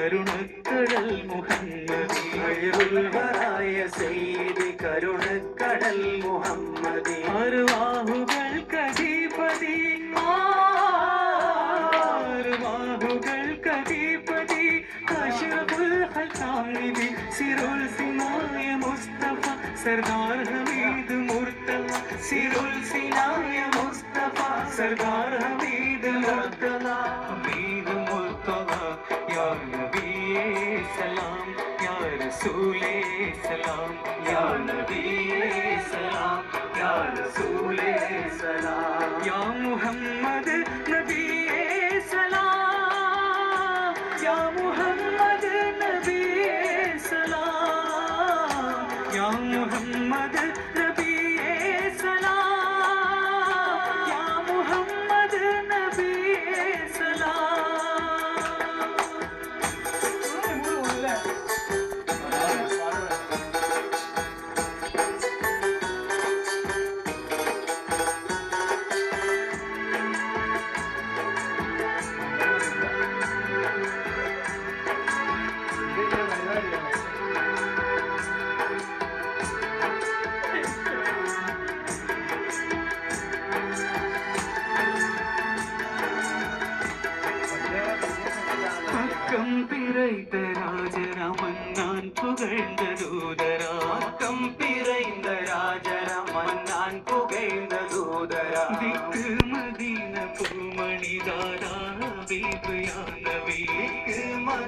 கருணக்கடல் முகம்மதி. அருள் வராய செய்தி கருணக்கடல் Mohammadi. அருவாகுகள் கதிபதி. அருவாகுகள் கதிபதி. Ashraful ஹல்காமிதி சிருள் சினாய Mustafa. Sardar Hameed murtabak சிருள் சினாய Mustafa. Sardar Hameed Rasul-e-Salam, Ya Nabi-e-Salam.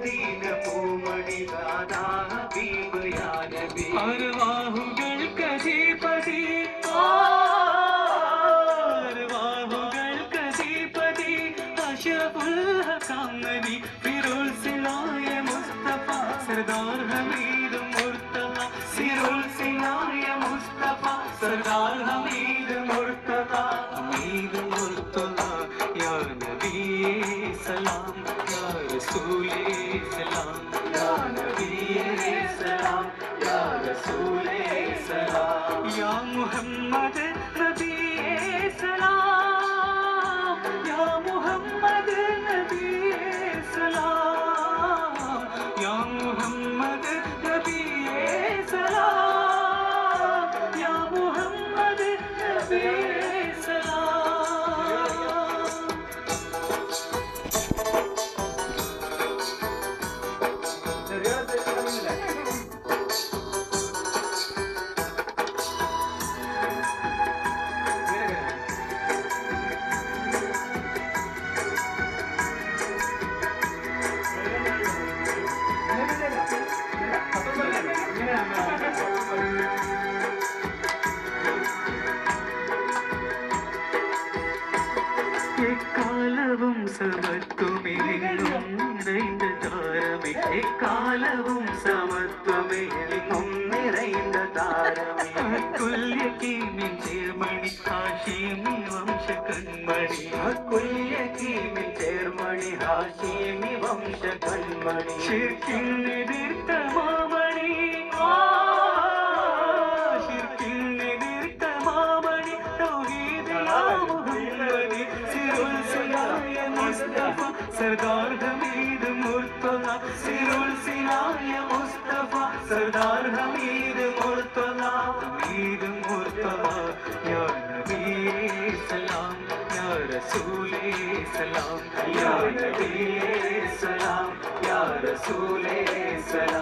மதீன Poomani தாதா பீபு யானபி அருவாகுகள் கதிபதி அருவாகுகள் கதிபதி அஷபுல் ஹகாமதி ஃபிருல் சிலாய முஸ்தபா. சர்தார் ஹமீது முர்த்தலா சிருல் சிலாய முஸ்தபா. சர்தார் ஹமீது முர்த்தலா ஹமீது நபியே சலாம். யா ரசூலே see. எக்காலவும் சமத்துவமெங்கும் நிறைந்த தாரமே எக்காலவும் சமத்துவமெங்கும் நிறைந்த தாரமே அக்குல்யகீமின் சேர்மணி காஷிமி வம்ச கண்மணி அக்குல்ய கீமி சேர்மணி ஹாஷிமி வம்ச கண்மணி ஷிர்கின் सरदार हमीद मुर्तला सिरुल सिनाय मुस्तफा सरदार हमीद मुर्तला हमीद मुर्तला या नबी सलाम या रसूल सलाम या नबी सलाम या रसूल सलाम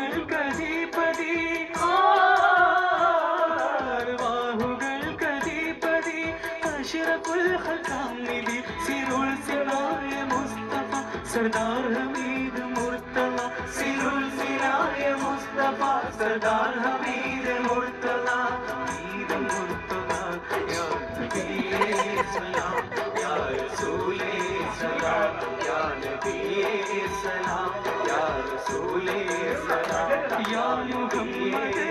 सरदार हमीद मुर्तला सिरुल सिराय मुस्तफा सरदार हमीद मुर्तला हमीद मुर्तला या नबी सलाम या रसूल सलाम या नबी सलाम या रसूल सलाम या मुहम्मद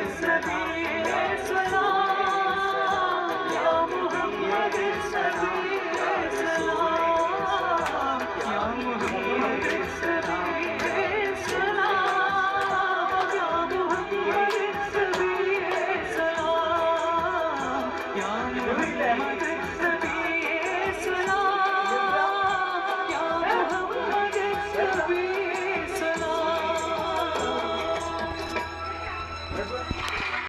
Thank you.